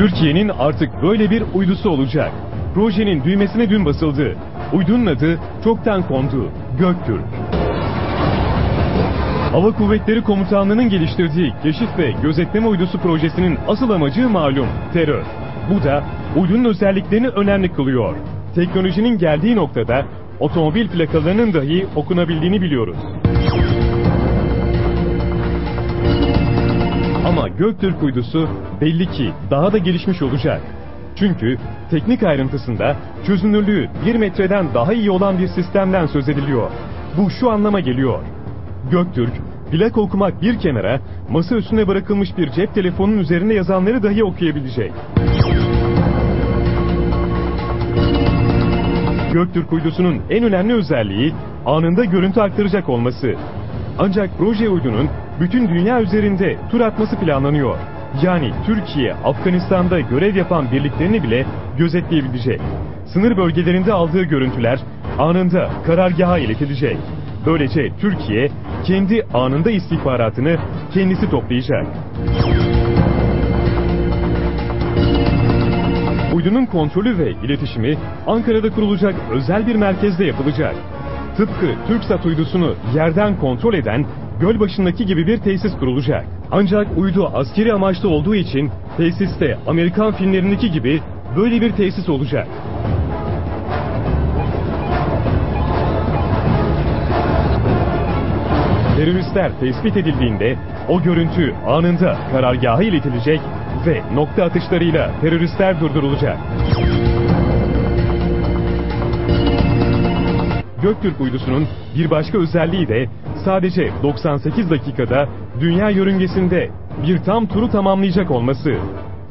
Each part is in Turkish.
Türkiye'nin artık böyle bir uydusu olacak. Projenin düğmesine dün basıldı. Uydunun adı çoktan kondu. Göktürk. Hava Kuvvetleri Komutanlığı'nın geliştirdiği keşif ve gözetleme uydusu projesinin asıl amacı malum terör. Bu da uydunun özelliklerini önemli kılıyor. Teknolojinin geldiği noktada otomobil plakalarının dahi okunabildiğini biliyoruz. Ama Göktürk uydusu belli ki daha da gelişmiş olacak. Çünkü teknik ayrıntısında çözünürlüğü 1 metreden daha iyi olan bir sistemden söz ediliyor. Bu şu anlama geliyor. Göktürk, plak okumak bir kenara, masa üstüne bırakılmış bir cep telefonunun üzerinde yazanları dahi okuyabilecek. Göktürk uydusunun en önemli özelliği anında görüntü aktaracak olması. Ancak proje uydunun bütün dünya üzerinde tur atması planlanıyor. Yani Türkiye, Afganistan'da görev yapan birliklerini bile gözetleyebilecek. Sınır bölgelerinde aldığı görüntüler anında karargaha iletilecek. Böylece Türkiye kendi anında istihbaratını kendisi toplayacak. Uydunun kontrolü ve iletişimi Ankara'da kurulacak özel bir merkezde yapılacak. Tıpkı TürkSat uydusunu yerden kontrol eden Gölbaşı'ndaki gibi bir tesis kurulacak. Ancak uydu askeri amaçlı olduğu için tesiste Amerikan filmlerindeki gibi böyle bir tesis olacak. Teröristler tespit edildiğinde o görüntü anında karargaha iletilecek ve nokta atışlarıyla teröristler durdurulacak. Göktürk uydusunun bir başka özelliği de sadece 98 dakikada dünya yörüngesinde bir tam turu tamamlayacak olması.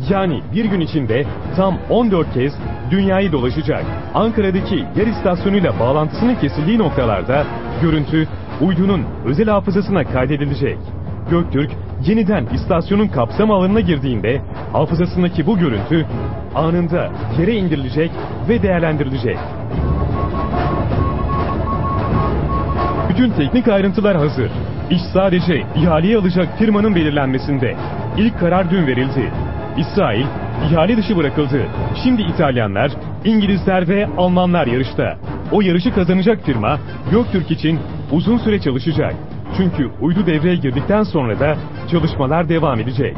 Yani bir gün içinde tam 14 kez dünyayı dolaşacak. Ankara'daki yer istasyonuyla bağlantısının kesildiği noktalarda görüntü uydunun özel hafızasına kaydedilecek. Göktürk yeniden istasyonun kapsam alanına girdiğinde hafızasındaki bu görüntü anında yere indirilecek ve değerlendirilecek. Bütün teknik ayrıntılar hazır. İş sadece ihaleyi alacak firmanın belirlenmesinde. İlk karar dün verildi. İsrail ihale dışı bırakıldı. Şimdi İtalyanlar, İngilizler ve Almanlar yarışta. O yarışı kazanacak firma Göktürk için uzun süre çalışacak. Çünkü uydu devreye girdikten sonra da çalışmalar devam edecek.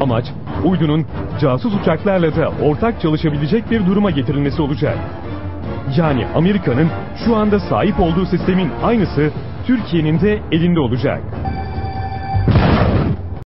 Amaç uydunun casus uçaklarla da ortak çalışabilecek bir duruma getirilmesi olacak. Yani Amerika'nın şu anda sahip olduğu sistemin aynısı Türkiye'nin de elinde olacak.